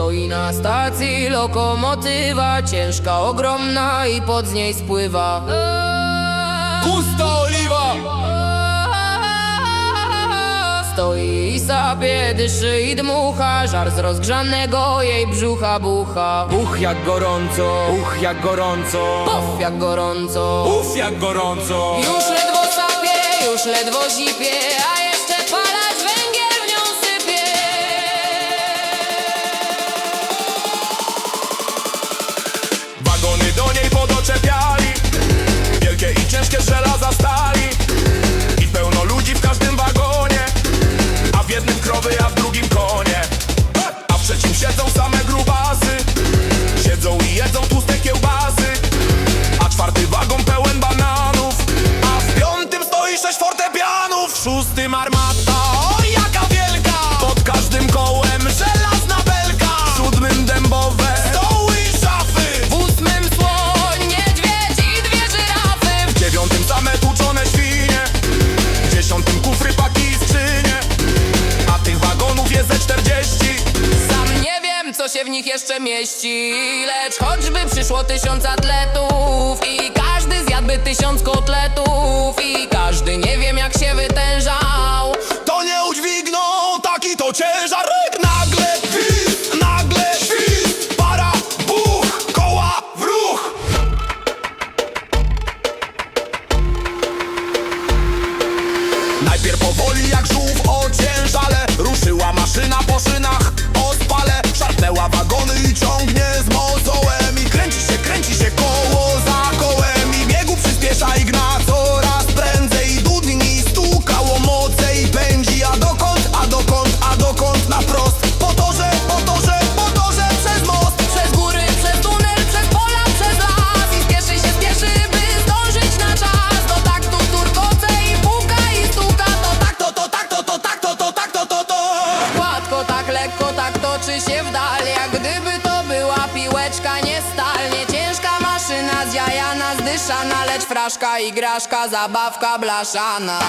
Stoi na stacji lokomotywa Ciężka, ogromna i pod z niej spływa. Pusta oliwa! Stoi i sapie, dyszy i dmucha Żar z rozgrzanego jej brzucha bucha. Uch jak gorąco, uch jak gorąco. Pof jak gorąco. Uf jak gorąco. Już ledwo sapie, już ledwo zipie szóstym armata, oj jaka wielka. Pod każdym kołem żelazna belka. W siódmym dębowe stoły i szafy. W ósmym słoń, niedźwiedź i dwie żyrafy. W dziewiątym same tłuczone świnie. W dziesiątym kufry, paki i skrzynie. A tych wagonów jest ze czterdzieści. Sam nie wiem, co się w nich jeszcze mieści Lecz choćby przyszło tysiąc atletów I każdy zjadłby tysiąc toczy się w dal Jak gdyby to była piłeczka, nie stal. Nie ciężka maszyna, zjajana, zdyszana Lecz fraszka, igraszka, zabawka blaszana